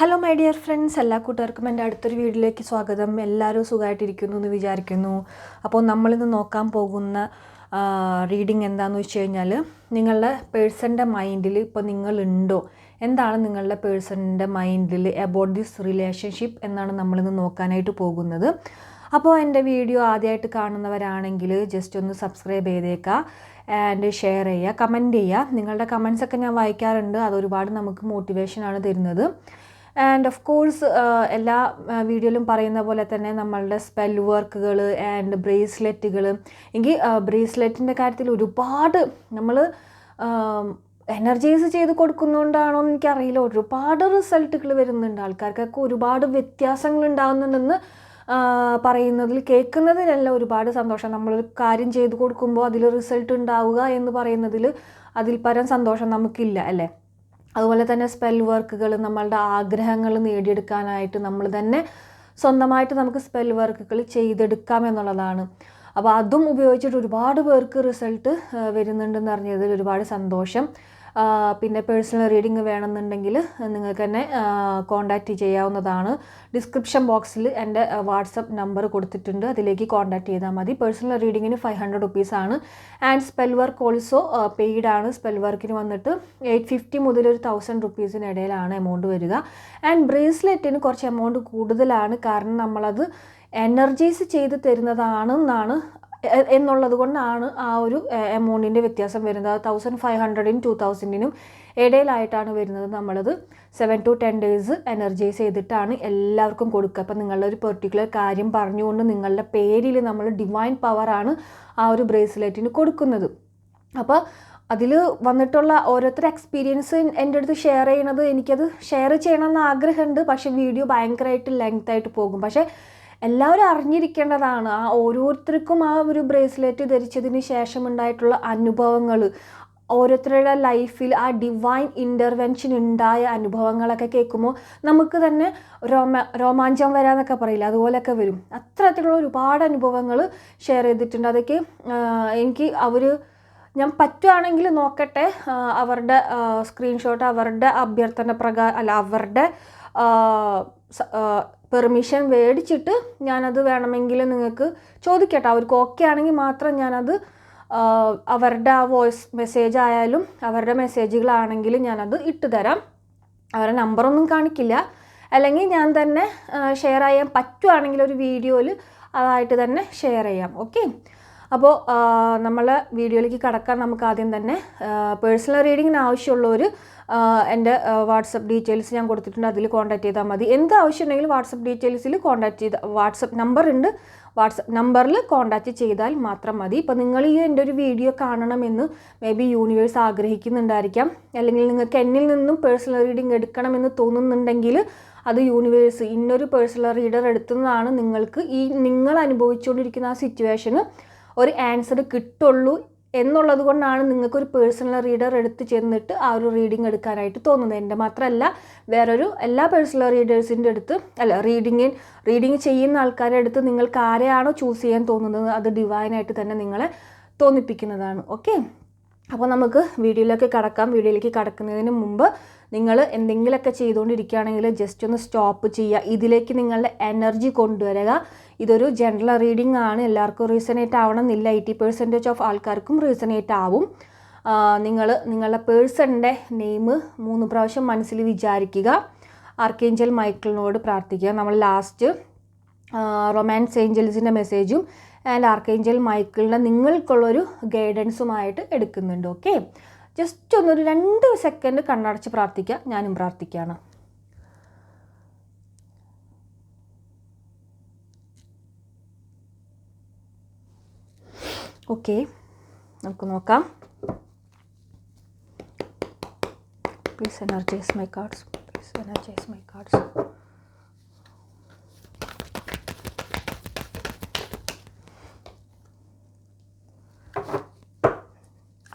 Hello my dear friends എല്ലാ കൂട്ടുകാർക്കും എന്റെ അടുത്തൊരു വീഡിയോയിലേക്ക് സ്വാഗതം. എല്ലാവരും സുഖമായിട്ടിരിക്കുന്നു എന്ന് വിചാരിക്കുന്നു. അപ്പോൾ നമ്മളിന്ന് നോക്കാൻ പോകുന്ന റീഡിങ് എന്താണെന്ന് വെച്ച് കഴിഞ്ഞാൽ നിങ്ങളുടെ പേഴ്സന്റെ മൈൻഡിൽ ഇപ്പോൾ നിങ്ങളുണ്ടോ? എന്താണ് നിങ്ങളുടെ പേഴ്സണിന്റെ മൈൻഡിൽ അബൌട്ട് ദിസ് റിലേഷൻഷിപ്പ് എന്നാണ് നമ്മളിന്ന് നോക്കാനായിട്ട് പോകുന്നത്. അപ്പോൾ എന്റെ വീഡിയോ ആദ്യമായിട്ട് കാണുന്നവരാണെങ്കിൽ ജസ്റ്റ് ഒന്ന് സബ്സ്ക്രൈബ് ചെയ്തേക്കുക ആൻഡ് ഷെയർ ചെയ്യുക കമന്റ് ചെയ്യുക. നിങ്ങളുടെ കമൻസ് ഒക്കെ ഞാൻ വായിക്കാറുണ്ട്. അതൊരുപാട് നമുക്ക് മോട്ടിവേഷനാണ് തരുന്നത്. ആൻഡ് ഓഫ് കോഴ്സ് എല്ലാ വീഡിയോയിലും പറയുന്ന പോലെ തന്നെ നമ്മളുടെ സ്പെൽ വർക്കുകൾ ആൻഡ് ബ്രേസ്ലെറ്റുകൾ എങ്കിൽ ബ്രേസ്ലെറ്റിന്റെ കാര്യത്തിൽ ഒരുപാട് നമ്മൾ എനർജൈസ് ചെയ്ത് കൊടുക്കുന്നതുകൊണ്ടാണോ എന്ന് എനിക്കറിയില്ല. ഒരുപാട് റിസൾട്ടുകൾ വരുന്നുണ്ട്. ആൾക്കാർക്കൊക്കെ ഒരുപാട് വ്യത്യാസങ്ങൾ ഉണ്ടാകുന്നുണ്ടെന്ന് പറയുന്നതിൽ കേൾക്കുന്നതിലെല്ലാം ഒരുപാട് സന്തോഷം. നമ്മളൊരു കാര്യം ചെയ്തു കൊടുക്കുമ്പോൾ അതിൽ റിസൾട്ട് ഉണ്ടാവുക എന്ന് പറയുന്നതിൽ അതിൽ പരം സന്തോഷം നമുക്കില്ല അല്ലേ? അതുപോലെ തന്നെ സ്പെൽ വർക്കുകൾ നമ്മളുടെ ആഗ്രഹങ്ങൾ നേടിയെടുക്കാനായിട്ട് നമ്മൾ തന്നെ സ്വന്തമായിട്ട് നമുക്ക് സ്പെൽ വർക്കുകൾ ചെയ്തെടുക്കാം എന്നുള്ളതാണ്. അപ്പോൾ അതും ഉപയോഗിച്ചിട്ട് ഒരുപാട് പേർക്ക് റിസൾട്ട് വരുന്നുണ്ടെന്ന് അറിഞ്ഞതിൽ ഒരുപാട് സന്തോഷം. പിന്നെ പേഴ്സണൽ റീഡിംഗ് വേണമെന്നുണ്ടെങ്കിൽ നിങ്ങൾക്ക് തന്നെ കോൺടാക്റ്റ് ചെയ്യാവുന്നതാണ്. ഡിസ്ക്രിപ്ഷൻ ബോക്സിൽ എന്റെ വാട്സപ്പ് നമ്പർ കൊടുത്തിട്ടുണ്ട്. അതിലേക്ക് കോൺടാക്റ്റ് ചെയ്താൽ മതി. പേഴ്സണൽ റീഡിങ്ങിന് ഫൈവ് ഹൺഡ്രഡ് റുപ്പീസാണ് and spell work also paid ആണ്. സ്പെൽ വർക്കിന് വന്നിട്ട് എയ്റ്റ് ഫിഫ്റ്റി മുതൽ ഒരു തൗസൻഡ് റുപ്പീസിന് ഇടയിലാണ് എമൗണ്ട് വരിക. ആൻഡ് ബ്രേസ്ലെറ്റിന് കുറച്ച് എമൗണ്ട് കൂടുതലാണ്. കാരണം നമ്മളത് എനർജൈസ് ചെയ്ത് തരുന്നതാണെന്നാണ് എന്നുള്ളത് കൊണ്ടാണ് ആ ഒരു എമൗണ്ടിന്റെ വ്യത്യാസം വരുന്നത്. തൗസൻഡ് ഫൈവ് ഹൺഡ്രഡിനും ടു തൗസൻഡിനും ഇടയിലായിട്ടാണ് വരുന്നത് നമ്മളത്. Seven to ten days energise ചെയ്തിട്ടാണ് എല്ലാവർക്കും കൊടുക്കുക. അപ്പം നിങ്ങളുടെ ഒരു പെർട്ടിക്കുലർ കാര്യം പറഞ്ഞുകൊണ്ട് നിങ്ങളുടെ പേരിൽ നമ്മൾ ഡിവൈൻ പവറാണ് ആ ഒരു ബ്രേസ്ലെറ്റിന് കൊടുക്കുന്നത്. അപ്പോൾ അതിൽ വന്നിട്ടുള്ള ഓരോരുത്തർ എക്സ്പീരിയൻസ് എന്റെ അടുത്ത് ഷെയർ ചെയ്യണത് എനിക്കത് ഷെയർ ചെയ്യണമെന്ന് ആഗ്രഹമുണ്ട്. പക്ഷേ വീഡിയോ ഭയങ്കരമായിട്ട് ലെങ്ത് ആയിട്ട് പോകും. പക്ഷേ എല്ലാവരും അറിഞ്ഞിരിക്കേണ്ടതാണ് ആ ഓരോരുത്തർക്കും ആ ഒരു ബ്രേസ്ലെറ്റ് ധരിച്ചതിന് ശേഷം ഉണ്ടായിട്ടുള്ള അനുഭവങ്ങൾ ഓരോരുത്തരുടെ ലൈഫിൽ ആ ഡിവൈൻ ഇന്റർവെൻഷൻ ഉണ്ടായ അനുഭവങ്ങളൊക്കെ കേൾക്കുമ്പോൾ നമുക്ക് തന്നെ രോമ രോമാഞ്ചം വരാമെന്നൊക്കെ പറയില്ല? അതുപോലെയൊക്കെ വരും. അത്തരത്തിലുള്ള ഒരുപാട് അനുഭവങ്ങൾ ഷെയർ ചെയ്തിട്ടുണ്ട്. അതൊക്കെ എനിക്ക് അവർ ഞാൻ പറ്റുകയാണെങ്കിൽ നോക്കട്ടെ. അവരുടെ സ്ക്രീൻഷോട്ട് അവരുടെ അഭ്യർത്ഥന പ്രകാരം അല്ല അവരുടെ പെർമിഷൻ മേടിച്ചിട്ട് ഞാനത് വേണമെങ്കിൽ നിങ്ങൾക്ക് ചോദിക്കട്ടെ. അവർക്ക് ഓക്കെ ആണെങ്കിൽ മാത്രം ഞാനത് അവരുടെ ആ വോയിസ് മെസ്സേജ് ആയാലും അവരുടെ മെസ്സേജുകളാണെങ്കിലും ഞാനത് ഇട്ട് തരാം. അവരുടെ നമ്പറൊന്നും കാണിക്കില്ല. അല്ലെങ്കിൽ ഞാൻ തന്നെ ഷെയർ ചെയ്യാൻ പറ്റുവാണെങ്കിൽ ഒരു വീഡിയോയിൽ അതായിട്ട് തന്നെ ഷെയർ ചെയ്യാം. ഓക്കെ അപ്പോൾ നമ്മൾ വീഡിയോയിലേക്ക് കടക്കാൻ നമുക്ക് ആദ്യം തന്നെ പേഴ്സണൽ റീഡിങ്ങിന് ആവശ്യമുള്ളവർ എന്റെ വാട്സപ്പ് ഡീറ്റെയിൽസ് ഞാൻ കൊടുത്തിട്ടുണ്ട്. അതിൽ കോൺടാക്ട് ചെയ്താൽ മതി. എന്ത് ആവശ്യം ഉണ്ടെങ്കിലും വാട്സപ്പ് ഡീറ്റെയിൽസിൽ കോൺടാക്ട് ചെയ്ത വാട്സപ്പ് നമ്പർ ഉണ്ട്. വാട്സപ്പ് നമ്പറിൽ കോൺടാക്റ്റ് ചെയ്താൽ മാത്രം മതി. ഇപ്പോൾ നിങ്ങൾ ഈ എന്റെ ഒരു വീഡിയോ കാണണമെന്ന് മേ ബി യൂണിവേഴ്സ് ആഗ്രഹിക്കുന്നുണ്ടായിരിക്കാം. അല്ലെങ്കിൽ നിങ്ങൾക്ക് എന്നിൽ നിന്നും പേഴ്സണൽ റീഡിംഗ് എടുക്കണമെന്ന് തോന്നുന്നുണ്ടെങ്കിൽ അത് യൂണിവേഴ്സ് ഇന്നൊരു പേഴ്സണൽ റീഡർ എടുത്തുന്നതാണ് നിങ്ങൾക്ക് ഈ നിങ്ങൾ അനുഭവിച്ചുകൊണ്ടിരിക്കുന്ന ആ സിറ്റുവേഷന് ഒരു ആൻസർ കിട്ടുള്ളൂ എന്നുള്ളത് കൊണ്ടാണ് നിങ്ങൾക്കൊരു പേഴ്സണൽ റീഡർ എടുത്ത് ചെന്നിട്ട് ആ ഒരു റീഡിങ് എടുക്കാനായിട്ട് തോന്നുന്നത്. എന്റെ മാത്രമല്ല വേറൊരു എല്ലാ പേഴ്സണൽ റീഡേഴ്സിന്റെ അടുത്ത് അല്ല റീഡിങ്ങിൻ റീഡിങ് ചെയ്യുന്ന ആൾക്കാരുടെ അടുത്ത് നിങ്ങൾക്ക് ആരെയാണോ ചൂസ് ചെയ്യാൻ തോന്നുന്നത് അത് ഡിവൈനായിട്ട് തന്നെ നിങ്ങളെ തോന്നിപ്പിക്കുന്നതാണ്. ഓക്കെ അപ്പോൾ നമുക്ക് വീഡിയോയിലേക്ക് കടക്കാം. വീഡിയോയിലേക്ക് കടക്കുന്നതിന് മുമ്പ് നിങ്ങൾ എന്തെങ്കിലുമൊക്കെ ചെയ്തുകൊണ്ടിരിക്കുകയാണെങ്കിൽ ജസ്റ്റ് ഒന്ന് സ്റ്റോപ്പ് ചെയ്യുക. ഇതിലേക്ക് നിങ്ങളുടെ എനർജി കൊണ്ടുവരിക. ഇതൊരു ജനറൽ റീഡിംഗ് ആണ്. എല്ലാവർക്കും റീസണേറ്റ് ആവണമെന്നില്ല. എയ്റ്റി പെർസെന്റേജ് ഓഫ് ആൾക്കാർക്കും റീസണേറ്റ് ആവും. നിങ്ങൾ നിങ്ങളുടെ പേഴ്സണിന്റെ നെയിം മൂന്ന് പ്രാവശ്യം മനസ്സിൽ വിചാരിക്കുക. ആർക്കേഞ്ചൽ മൈക്കിളിനോട് പ്രാർത്ഥിക്കുക. നമ്മൾ ലാസ്റ്റ് റൊമാൻസ് ഏഞ്ചൽസിന്റെ മെസ്സേജും ആൻഡ് ആർക്കേഞ്ചൽ മൈക്കിളിനെ നിങ്ങൾക്കുള്ളൊരു ഗൈഡൻസുമായിട്ട് എടുക്കുന്നുണ്ട്. ഓക്കെ ജസ്റ്റ് ഒന്നൊരു രണ്ട് സെക്കൻഡ് കണ്ണടച്ച് പ്രാർത്ഥിക്കുക. ഞാനും പ്രാർത്ഥിക്കുകയാണ്. ഓക്കെ. നമുക്ക് നോക്കാം. Please energise my cards please energise my cards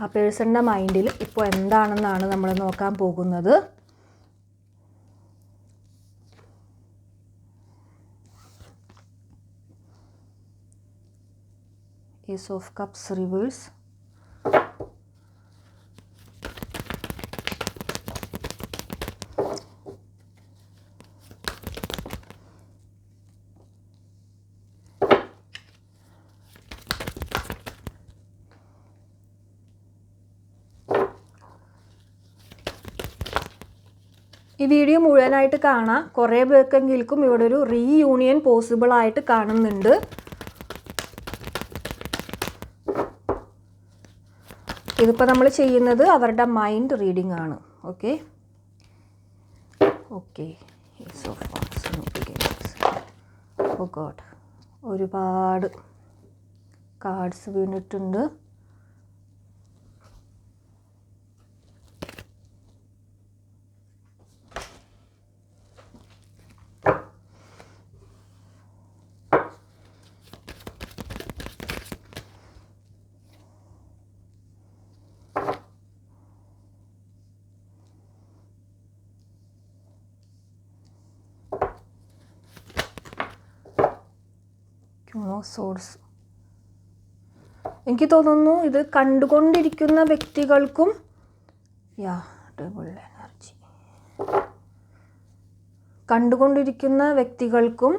ആ പേഴ്സണിന്റെ മൈൻഡിൽ ഇപ്പോൾ എന്താണെന്നാണ് നമ്മൾ നോക്കാൻ പോകുന്നത്? കേസ് of cups റിവേഴ്സ് ഈ വീഡിയോ മുഴുവനായിട്ട് കാണാം. കുറേ പേർക്കെങ്കിലും ഇവിടെ ഒരു റീയൂണിയൻ പോസിബിൾ ആയിട്ട് കാണുന്നുണ്ട്. ഇതിപ്പോൾ നമ്മൾ ചെയ്യുന്നത് അവരുടെ മൈൻഡ് റീഡിംഗ് ആണ്. ഓക്കെ ഓക്കെ ഗോഡ് ഒരുപാട് കാർഡ്സ് വീണിട്ടുണ്ട്. സോഴ്സ്. എനിക്ക് തോന്നുന്നു ഇത് കണ്ടുകൊണ്ടിരിക്കുന്ന വ്യക്തികൾക്കും യാ ഡബിൾ എനർജി കണ്ടുകൊണ്ടിരിക്കുന്ന വ്യക്തികൾക്കും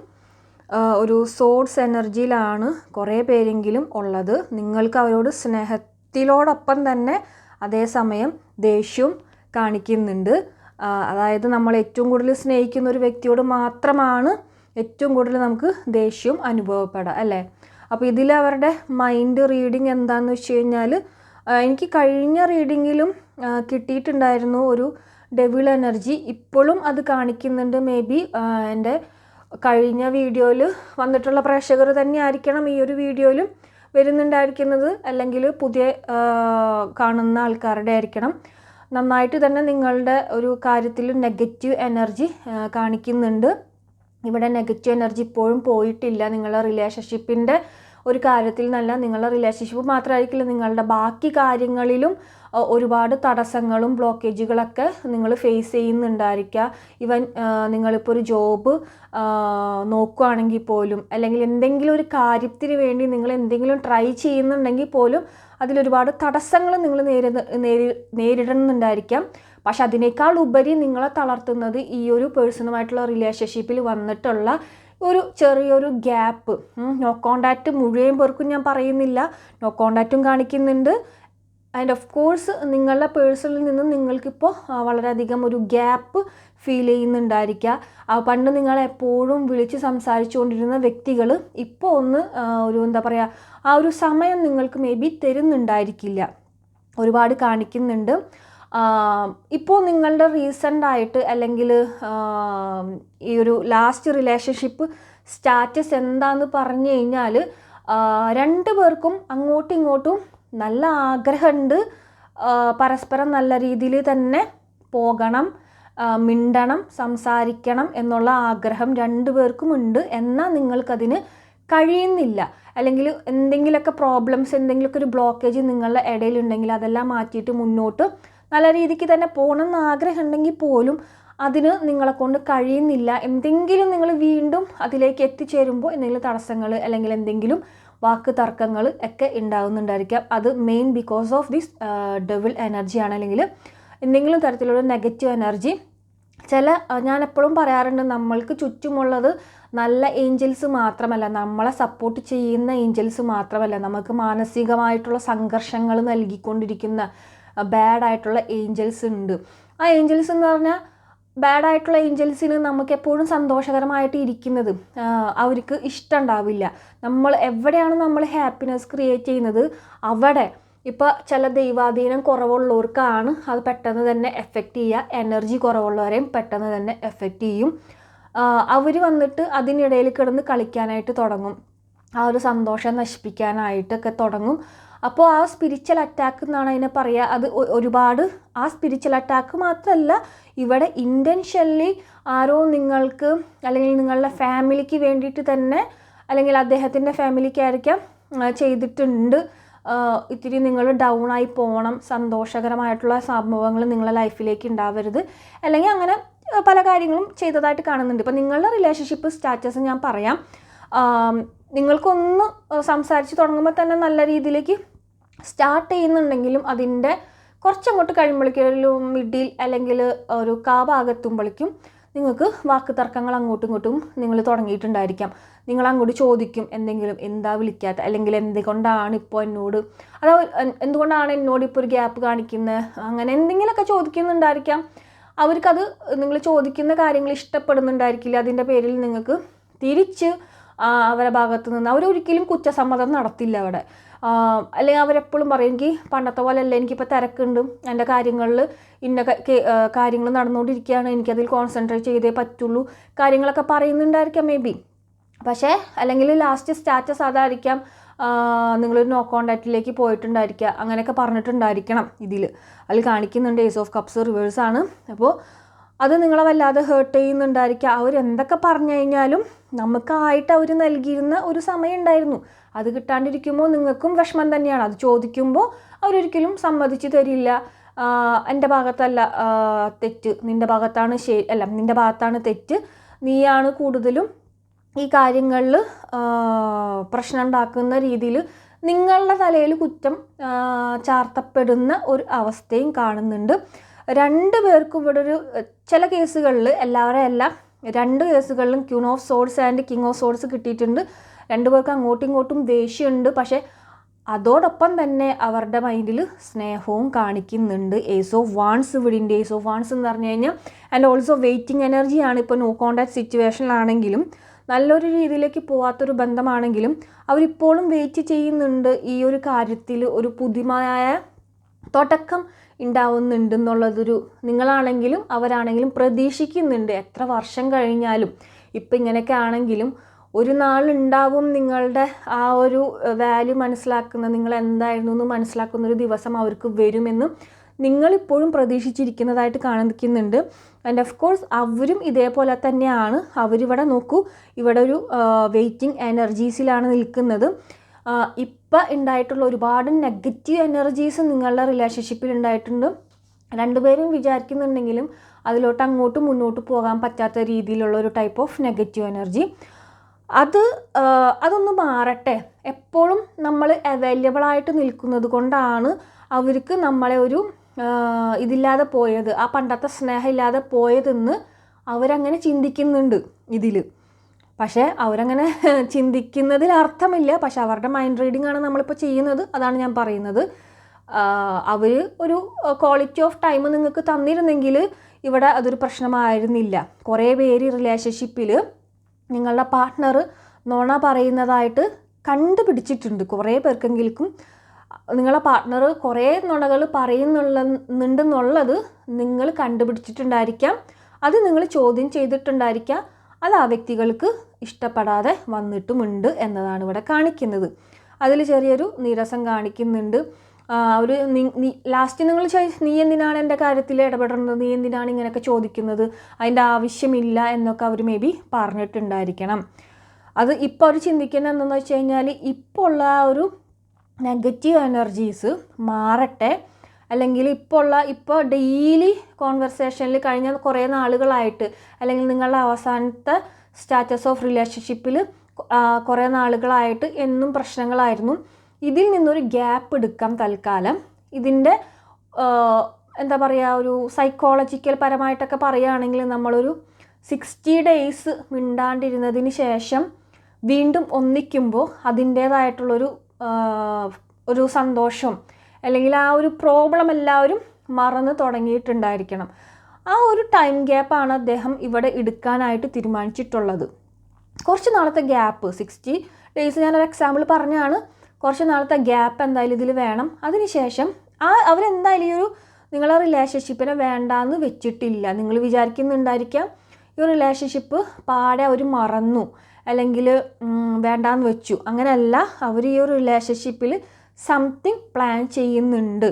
ഒരു സോഴ്സ് എനർജിയിലാണ് കുറേ പേരെങ്കിലും ഉള്ളത്. നിങ്ങൾക്ക് അവരോട് സ്നേഹത്തിലോടൊപ്പം തന്നെ അതേസമയം ദേഷ്യവും കാണിക്കുന്നുണ്ട്. അതായത് നമ്മൾ ഏറ്റവും കൂടുതൽ സ്നേഹിക്കുന്ന ഒരു വ്യക്തിയോട് മാത്രമാണ് ഏറ്റവും കൂടുതൽ നമുക്ക് ദേഷ്യം അനുഭവപ്പെടാം അല്ലേ? അപ്പോൾ ഇതിൽ അവരുടെ മൈൻഡ് റീഡിങ് എന്താണെന്ന് വെച്ച് കഴിഞ്ഞാൽ എനിക്ക് കഴിഞ്ഞ റീഡിങ്ങിലും കിട്ടിയിട്ടുണ്ടായിരുന്നു ഒരു ഡെവിൾ എനർജി ഇപ്പോഴും അത് കാണിക്കുന്നുണ്ട്. മേ ബി എന്റെ കഴിഞ്ഞ വീഡിയോയിൽ വന്നിട്ടുള്ള പ്രേക്ഷകർ തന്നെ ആയിരിക്കണം ഈ ഒരു വീഡിയോയിലും വരുന്നുണ്ടായിരിക്കുന്നത്. അല്ലെങ്കിൽ പുതിയ കാണുന്ന ആൾക്കാരുടെ ആയിരിക്കണം. നന്നായിട്ട് തന്നെ നിങ്ങളുടെ ഒരു കാര്യത്തിൽ നെഗറ്റീവ് എനർജി കാണിക്കുന്നുണ്ട്. ഇവിടെ നെഗറ്റീവ് എനർജി ഇപ്പോഴും പോയിട്ടില്ല. നിങ്ങളുടെ റിലേഷൻഷിപ്പിന്റെ ഒരു കാര്യത്തിൽ നല്ല നിങ്ങളുടെ റിലേഷൻഷിപ്പ് മാത്രമായിരിക്കില്ല നിങ്ങളുടെ ബാക്കി കാര്യങ്ങളിലും ഒരുപാട് തടസ്സങ്ങളും ബ്ലോക്കേജുകളൊക്കെ നിങ്ങൾ ഫേസ് ചെയ്യുന്നുണ്ടായിരിക്കുക. ഇവൻ നിങ്ങളിപ്പോൾ ഒരു ജോബ് നോക്കുകയാണെങ്കിൽ പോലും അല്ലെങ്കിൽ എന്തെങ്കിലും ഒരു കാര്യത്തിന് വേണ്ടി നിങ്ങൾ എന്തെങ്കിലും ട്രൈ ചെയ്യുന്നുണ്ടെങ്കിൽ പോലും അതിലൊരുപാട് തടസ്സങ്ങൾ നിങ്ങൾ നേരി നേരി നേരിടുന്നുണ്ടായിരിക്കാം. പക്ഷെ അതിനേക്കാൾ ഉപരി നിങ്ങളെ തളർത്തുന്നത് ഈ ഒരു പേഴ്സണുമായിട്ടുള്ള റിലേഷൻഷിപ്പിൽ വന്നിട്ടുള്ള ഒരു ചെറിയൊരു ഗ്യാപ്പ് നോ കോണ്ടാക്റ്റ് മുഴുവൻ പേർക്കും ഞാൻ പറയുന്നില്ല. നോ കോണ്ടാക്റ്റും കാണിക്കുന്നുണ്ട്. ആൻഡ് ഓഫ് കോഴ്സ് നിങ്ങളുടെ പേഴ്സണിൽ നിന്ന് നിങ്ങൾക്കിപ്പോൾ വളരെയധികം ഒരു ഗ്യാപ്പ് ഫീൽ ചെയ്യുന്നുണ്ടായിരിക്കുക. പണ്ട് നിങ്ങൾ എപ്പോഴും വിളിച്ച് സംസാരിച്ചുകൊണ്ടിരുന്ന വ്യക്തികൾ ഇപ്പോൾ ഒന്ന് ഒരു എന്താ പറയുക ആ ഒരു സമയം നിങ്ങൾക്ക് മേ ബി തരുന്നുണ്ടായിരിക്കില്ല. ഒരുപാട് കാണിക്കുന്നുണ്ട്. ഇപ്പോൾ നിങ്ങളുടെ റീസെന്റായിട്ട് അല്ലെങ്കിൽ ഈ ഒരു ലാസ്റ്റ് റിലേഷൻഷിപ്പ് സ്റ്റാറ്റസ് എന്താന്ന് പറഞ്ഞു കഴിഞ്ഞാൽ രണ്ട് പേർക്കും അങ്ങോട്ടും ഇങ്ങോട്ടും നല്ല ആഗ്രഹമുണ്ട്. പരസ്പരം നല്ല രീതിയിൽ തന്നെ പോകണം മിണ്ടണം സംസാരിക്കണം എന്നുള്ള ആഗ്രഹം രണ്ടു പേർക്കും ഉണ്ട് എന്നാൽ നിങ്ങൾക്കതിന് കഴിയുന്നില്ല. അല്ലെങ്കിൽ എന്തെങ്കിലുമൊക്കെ പ്രോബ്ലംസ് എന്തെങ്കിലുമൊക്കെ ഒരു ബ്ലോക്കേജ് നിങ്ങളുടെ ഇടയിലുണ്ടെങ്കിൽ അതെല്ലാം മാറ്റിയിട്ട് മുന്നോട്ട് നല്ല രീതിക്ക് തന്നെ പോകണം എന്ന് ആഗ്രഹം ഉണ്ടെങ്കിൽ പോലും അതിന് നിങ്ങളെ കൊണ്ട് കഴിയുന്നില്ല. എന്തെങ്കിലും നിങ്ങൾ വീണ്ടും അതിലേക്ക് എത്തിച്ചേരുമ്പോൾ എന്തെങ്കിലും തടസ്സങ്ങൾ അല്ലെങ്കിൽ എന്തെങ്കിലും വാക്ക് തർക്കങ്ങൾ ഒക്കെ ഉണ്ടാകുന്നുണ്ടായിരിക്കാം. അത് main because of this double എനർജിയാണ് അല്ലെങ്കിൽ എന്തെങ്കിലും തരത്തിലുള്ള നെഗറ്റീവ് എനർജി ചില ഞാൻ എപ്പോഴും പറയാറുണ്ട് നമ്മൾക്ക് ചുറ്റുമുള്ളത് നല്ല ഏഞ്ചൽസ് മാത്രമല്ല നമ്മളെ സപ്പോർട്ട് ചെയ്യുന്ന ഏഞ്ചൽസ് മാത്രമല്ല നമുക്ക് മാനസികമായിട്ടുള്ള സംഘർഷങ്ങൾ നൽകിക്കൊണ്ടിരിക്കുന്ന ബാഡ് ആയിട്ടുള്ള ഏഞ്ചൽസ് ഉണ്ട്. ആ ഏഞ്ചൽസ് എന്ന് പറഞ്ഞാൽ ബാഡായിട്ടുള്ള ഏഞ്ചൽസിന് നമുക്ക് എപ്പോഴും സന്തോഷകരമായിട്ട് ഇരിക്കുന്നത്. അവർക്ക് അവർക്ക് ഇഷ്ടമുണ്ടാവില്ല നമ്മൾ എവിടെയാണ് നമ്മൾ ഹാപ്പിനെസ് ക്രിയേറ്റ് ചെയ്യുന്നത്? അവിടെ. ഇപ്പോൾ ചില ദൈവാധീനം കുറവുള്ളവർക്കാണ് അത് പെട്ടെന്ന് തന്നെ എഫക്റ്റ് ചെയ്യുക. എനർജി കുറവുള്ളവരെയും പെട്ടെന്ന് തന്നെ എഫക്റ്റ് ചെയ്യും. അവർ വന്നിട്ട് അതിനിടയിൽ കിടന്ന് കളിക്കാനായിട്ട് തുടങ്ങും. ആ ഒരു സന്തോഷം നശിപ്പിക്കാനായിട്ടൊക്കെ തുടങ്ങും. അപ്പോൾ ആ സ്പിരിച്വൽ അറ്റാക്ക് എന്നാണ് അതിനെ പറയുക അത് ഒരുപാട് ആ സ്പിരിച്വൽ അറ്റാക്ക് മാത്രമല്ല ഇവിടെ ഇന്റൻഷ്യലി ആരോ നിങ്ങൾക്ക് അല്ലെങ്കിൽ നിങ്ങളുടെ ഫാമിലിക്ക് വേണ്ടിയിട്ട് തന്നെ അല്ലെങ്കിൽ അദ്ദേഹത്തിന്റെ ഫാമിലിക്കായിരിക്കാം ചെയ്തിട്ടുണ്ട്. ഇത്തിരി നിങ്ങൾ ഡൗൺ ആയി പോകണം സന്തോഷകരമായിട്ടുള്ള സംഭവങ്ങൾ നിങ്ങളുടെ ലൈഫിലേക്ക് ഉണ്ടാവരുത്. അല്ലെങ്കിൽ അങ്ങനെ പല കാര്യങ്ങളും ചെയ്തതായിട്ട് കാണുന്നുണ്ട്. ഇപ്പം നിങ്ങളുടെ റിലേഷൻഷിപ്പ് സ്റ്റാറ്റസ് ഞാൻ പറയാം. നിങ്ങൾക്കൊന്ന് സംസാരിച്ച് തുടങ്ങുമ്പോൾ തന്നെ നല്ല രീതിയിലേക്ക് സ്റ്റാർട്ട് ചെയ്യുന്നുണ്ടെങ്കിലും അതിന്റെ കുറച്ചങ്ങോട്ട് കഴിയുമ്പോഴേക്കും മിഡിൽ അല്ലെങ്കിൽ ഒരു കാ ഭാഗത്തുമ്പോഴേക്കും നിങ്ങൾക്ക് വാക്ക് തർക്കങ്ങൾ അങ്ങോട്ടും ഇങ്ങോട്ടും നിങ്ങൾ തുടങ്ങിയിട്ടുണ്ടായിരിക്കാം. നിങ്ങൾ അങ്ങോട്ട് ചോദിക്കും എന്തെങ്കിലും എന്താ വിളിക്കാത്ത അല്ലെങ്കിൽ എന്തുകൊണ്ടാണ് ഇപ്പോൾ എന്നോട് അതോ എന്തുകൊണ്ടാണ് എന്നോട് ഇപ്പോൾ ഒരു ഗ്യാപ്പ് കാണിക്കുന്നത്? അങ്ങനെ എന്തെങ്കിലുമൊക്കെ ചോദിക്കുന്നുണ്ടായിരിക്കാം. അവർക്കത് നിങ്ങൾ ചോദിക്കുന്ന കാര്യങ്ങൾ ഇഷ്ടപ്പെടുന്നുണ്ടായിരിക്കില്ല. അതിന്റെ പേരിൽ നിങ്ങൾക്ക് തിരിച്ച് അവരുടെ ഭാഗത്ത് നിന്ന് അവരൊരിക്കലും കുറ്റസമ്മതം നടത്തില്ല അവിടെ. അല്ലെങ്കിൽ അവരെപ്പോഴും പറയും എനിക്ക് പണ്ടത്തെ പോലെ അല്ല എനിക്കിപ്പോൾ തിരക്കുണ്ട്. എന്റെ കാര്യങ്ങളിൽ ഇന്ന കാര്യങ്ങൾ നടന്നുകൊണ്ടിരിക്കുകയാണ്. എനിക്കതിൽ കോൺസെൻട്രേറ്റ് ചെയ്തേ പറ്റുള്ളൂ. കാര്യങ്ങളൊക്കെ പറയുന്നുണ്ടായിരിക്കാം മേ ബി പക്ഷേ അല്ലെങ്കിൽ ലാസ്റ്റ് സ്റ്റാറ്റസ് അതായിരിക്കാം നിങ്ങളൊരു നോ കോണ്ടാക്റ്റിലേക്ക് പോയിട്ടുണ്ടായിരിക്കുക. അങ്ങനെയൊക്കെ പറഞ്ഞിട്ടുണ്ടായിരിക്കണം ഇതിൽ അതിൽ കാണിക്കുന്നുണ്ട് ഏസ് ഓഫ് കപ്സ് റിവേഴ്സാണ് അപ്പോൾ അത് നിങ്ങളെ വല്ലാതെ ഹേർട്ട് ചെയ്യുന്നുണ്ടായിരിക്കുക അവരെന്തൊക്കെ പറഞ്ഞു കഴിഞ്ഞാലും നമുക്കായിട്ട് അവർ നൽകിയിരുന്ന ഒരു സമയം ഉണ്ടായിരുന്നു അത് കിട്ടാണ്ടിരിക്കുമ്പോൾ നിങ്ങൾക്കും വിഷമം തന്നെയാണ്. അത് ചോദിക്കുമ്പോൾ അവരൊരിക്കലും സമ്മതിച്ചു തരില്ല. എന്റെ ഭാഗത്തല്ല തെറ്റ്. നിന്റെ ഭാഗത്താണ് ശരി അല്ല നിന്റെ ഭാഗത്താണ് തെറ്റ്. നീയാണ് കൂടുതലും ഈ കാര്യങ്ങളിൽ പ്രശ്നം ഉണ്ടാക്കുന്ന രീതിയിൽ നിങ്ങളുടെ തലയിൽ കുറ്റം ചാർത്തപ്പെടുന്ന ഒരു അവസ്ഥയും കാണുന്നുണ്ട്. രണ്ട് പേർക്കും ഇവിടെ ഒരു ചില കേസുകളിൽ എല്ലാവരെയും രണ്ട് കേസുകളിലും queen of swords and king of swords കിട്ടിയിട്ടുണ്ട്. രണ്ടു പേർക്കും അങ്ങോട്ടും ഇങ്ങോട്ടും ദേഷ്യമുണ്ട്. പക്ഷേ അതോടൊപ്പം തന്നെ അവരുടെ മൈൻഡിൽ സ്നേഹവും കാണിക്കുന്നുണ്ട്. ഏസ് ഓഫ് വാൺസ് ഇവിടിന്റെ ഏസ് ഓഫ് വാൺസ് എന്ന് പറഞ്ഞു കഴിഞ്ഞാൽ ആൻഡ് ഓൾസോ വെയിറ്റിംഗ് എനർജിയാണ് ഇപ്പോൾ നോ കോണ്ടാക്ട് സിറ്റുവേഷനിലാണെങ്കിലും നല്ലൊരു രീതിയിലേക്ക് പോകാത്തൊരു ബന്ധമാണെങ്കിലും അവരിപ്പോഴും വെയിറ്റ് ചെയ്യുന്നുണ്ട് ഈ ഒരു കാര്യത്തിൽ ഒരു പുതുമയായ തുടക്കം ഉണ്ടാവുന്നുണ്ടെന്നുള്ളതൊരു നിങ്ങളാണെങ്കിലും അവരാണെങ്കിലും പ്രതീക്ഷിക്കുന്നുണ്ട്. എത്ര വർഷം കഴിഞ്ഞാലും ഇപ്പം ഇങ്ങനെയൊക്കെ ആണെങ്കിലും ഒരു നാളുണ്ടാവും നിങ്ങളുടെ ആ ഒരു വാല്യൂ മനസ്സിലാക്കുന്ന നിങ്ങൾ എന്തായിരുന്നു എന്ന് മനസ്സിലാക്കുന്ന ഒരു ദിവസം അവർക്ക് വരുമെന്ന് നിങ്ങളിപ്പോഴും പ്രതീക്ഷിച്ചിരിക്കുന്നതായിട്ട് കാണിക്കുന്നുണ്ട്. ആൻഡ് ഓഫ് കോഴ്സ് അവരും ഇതേപോലെ തന്നെയാണ്. അവരിവിടെ നോക്കൂ ഇവിടെ ഒരു വെയിറ്റിംഗ് എനർജീസിലാണ് നിൽക്കുന്നത്. ഇപ്പം ഉണ്ടായിട്ടുള്ള ഒരുപാട് നെഗറ്റീവ് എനർജീസ് നിങ്ങളുടെ റിലേഷൻഷിപ്പിൽ ഉണ്ടായിട്ടുണ്ട് രണ്ടുപേരും വിചാരിക്കുന്നുണ്ടെങ്കിലും അതിലോട്ട് അങ്ങോട്ടും മുന്നോട്ട് പോകാൻ പറ്റാത്ത രീതിയിലുള്ള ഒരു ടൈപ്പ് ഓഫ് നെഗറ്റീവ് എനർജി അത് അതൊന്ന് മാറട്ടെ. എപ്പോഴും നമ്മൾ അവൈലബിൾ ആയിട്ട് നിൽക്കുന്നത് കൊണ്ടാണ് അവർക്ക് നമ്മളെ ഒരു ഇതില്ലാതെ പോയത് ആ പണ്ടത്തെ സ്നേഹം ഇല്ലാതെ പോയതെന്ന് അവരങ്ങനെ ചിന്തിക്കുന്നുണ്ട് ഇതിൽ പക്ഷേ അവരങ്ങനെ ചിന്തിക്കുന്നതിൽ അർത്ഥമില്ല. പക്ഷെ അവരുടെ മൈൻഡ് റീഡിംഗ് ആണ് നമ്മളിപ്പോൾ ചെയ്യുന്നത്. അതാണ് ഞാൻ പറയുന്നത്. അവർ ഒരു ക്വാളിറ്റി ഓഫ് ടൈം നിങ്ങൾക്ക് തന്നിരുന്നെങ്കിൽ ഇവിടെ അതൊരു പ്രശ്നമായിരുന്നില്ല. കുറേ പേര് റിലേഷൻഷിപ്പിൽ നിങ്ങളുടെ പാർട്ട്ണർ നോണ പറയുന്നതായിട്ട് കണ്ടുപിടിച്ചിട്ടുണ്ട്. കുറേ പേർക്കെങ്കിലും നിങ്ങളെ പാർട്ട്ണർ കുറേ നുണകൾ പറയുന്നുണ്ടെന്നുള്ളത് നിങ്ങൾ കണ്ടുപിടിച്ചിട്ടുണ്ടായിരിക്കാം. അത് നിങ്ങൾ ചോദ്യം ചെയ്തിട്ടുണ്ടായിരിക്കാം. അത് ആ വ്യക്തികൾക്ക് ഇഷ്ടപ്പെടാതെ വന്നിട്ടുമുണ്ട് എന്നതാണ് ഇവിടെ കാണിക്കുന്നത്. അതിൽ ചെറിയൊരു നീരസം കാണിക്കുന്നുണ്ട്. ഒരു ലാസ്റ്റ് നിങ്ങൾ നീ എന്തിനാണ് എന്റെ കാര്യത്തിൽ ഇടപെടുന്നത് നീ എന്തിനാണ് ഇങ്ങനെയൊക്കെ ചോദിക്കുന്നത്? അതിന്റെ ആവശ്യമില്ല എന്നൊക്കെ അവർ മേ ബി പറഞ്ഞിട്ടുണ്ടായിരിക്കണം. അത് ഇപ്പോൾ അവർ ചിന്തിക്കുന്നത് എന്തെന്ന് വെച്ച് കഴിഞ്ഞാൽ ഇപ്പോൾ ഉള്ള ആ ഒരു നെഗറ്റീവ് എനർജീസ് മാറട്ടെ. അല്ലെങ്കിൽ ഇപ്പോൾ ഉള്ള ഇപ്പോൾ ഡെയിലി കോൺവെർസേഷനിൽ കഴിഞ്ഞ കുറേ നാളുകളായിട്ട് അല്ലെങ്കിൽ നിങ്ങളുടെ അവസാനത്തെ സ്റ്റാറ്റസ് ഓഫ് റിലേഷൻഷിപ്പിൽ കുറേ നാളുകളായിട്ട് എന്നും പ്രശ്നങ്ങളായിരുന്നു. ഇതിൽ നിന്നൊരു ഗ്യാപ്പ് എടുക്കാം തൽക്കാലം. ഇതിന്റെ എന്താ പറയുക ഒരു സൈക്കോളജിക്കൽ പരമായിട്ടൊക്കെ പറയുകയാണെങ്കിൽ നമ്മളൊരു സിക്സ്റ്റി ഡേയ്സ് മിണ്ടാണ്ടിരുന്നതിന് ശേഷം വീണ്ടും ഒന്നിക്കുമ്പോൾ അതിന്റേതായിട്ടുള്ളൊരു ഒരു സന്തോഷം അല്ലെങ്കിൽ ആ ഒരു പ്രോബ്ലം എല്ലാവരും മറന്ന് തുടങ്ങിയിട്ടുണ്ടായിരിക്കണം. ആ ഒരു ടൈം ഗ്യാപ്പാണ് അദ്ദേഹം ഇവിടെ എടുക്കാനായിട്ട് തീരുമാനിച്ചിട്ടുള്ളത്. കുറച്ച് നാളത്തെ ഗ്യാപ്പ് സിക്സ്റ്റി ഡേയ്സ് ഞാനൊരു എക്സാമ്പിൾ പറഞ്ഞാണ്. കുറച്ച് നാളത്തെ ഗ്യാപ്പ് എന്തായാലും ഇതിൽ വേണം. അതിനുശേഷം ആ അവരെന്തായാലും ഈ ഒരു നിങ്ങളെ റിലേഷൻഷിപ്പിനെ വേണ്ടാന്ന് വെച്ചിട്ടില്ല. നിങ്ങൾ വിചാരിക്കുന്നുണ്ടായിരിക്കാം. ഈ റിലേഷൻഷിപ്പ് പാടെ അവർ മറന്നു. അല്ലെങ്കിൽ വേണ്ടാന്ന് വെച്ചു. അങ്ങനെയല്ല അവർ ഈ ഒരു റിലേഷൻഷിപ്പിൽ സംതിങ് പ്ലാൻ ചെയ്യുന്നുണ്ട്.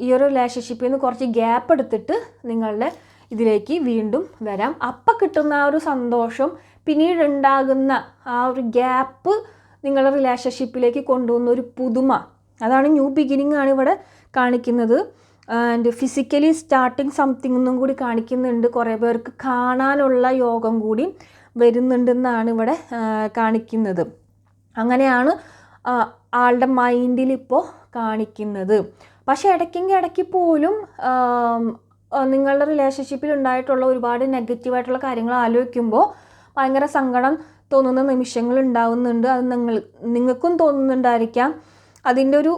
ഈ ഒരു റിലേഷൻഷിപ്പിൽ നിന്ന് കുറച്ച് ഗ്യാപ്പ് എടുത്തിട്ട് നിങ്ങളുടെ ഇതിലേക്ക് വീണ്ടും വരാം. അപ്പം കിട്ടുന്ന ആ ഒരു സന്തോഷം പിന്നീട് ഉണ്ടാകുന്ന ആ ഒരു ഗ്യാപ്പ് നിങ്ങളുടെ റിലേഷൻഷിപ്പിലേക്ക് കൊണ്ടുവന്ന ഒരു പുതുമ. അതാണ് ന്യൂ ബിഗിനിങ് ആണ് ഇവിടെ കാണിക്കുന്നത്. ആൻഡ് ഫിസിക്കലി സ്റ്റാർട്ടിങ് സംതിങ് എന്നും കൂടി കാണിക്കുന്നുണ്ട്. കുറേ പേർക്ക് കാണാനുള്ള യോഗം കൂടി വരുന്നുണ്ടെന്നാണ് ഇവിടെ കാണിക്കുന്നത്. അങ്ങനെയാണ് ആളുടെ മൈൻഡിൽ ഇപ്പോൾ കാണിക്കുന്നത്. പക്ഷേ ഇടയ്ക്കെങ്കിൽ ഇടയ്ക്ക് പോലും നിങ്ങളുടെ റിലേഷൻഷിപ്പിൽ ഉണ്ടായിട്ടുള്ള ഒരുപാട് നെഗറ്റീവായിട്ടുള്ള കാര്യങ്ങൾ ആലോചിക്കുമ്പോൾ ഭയങ്കര സങ്കടം തോന്നുന്ന നിമിഷങ്ങൾ ഉണ്ടാവുന്നുണ്ട്. അത് നിങ്ങൾ നിങ്ങൾക്കും തോന്നുന്നുണ്ടായിരിക്കാം. അതിന്റെ ഒരു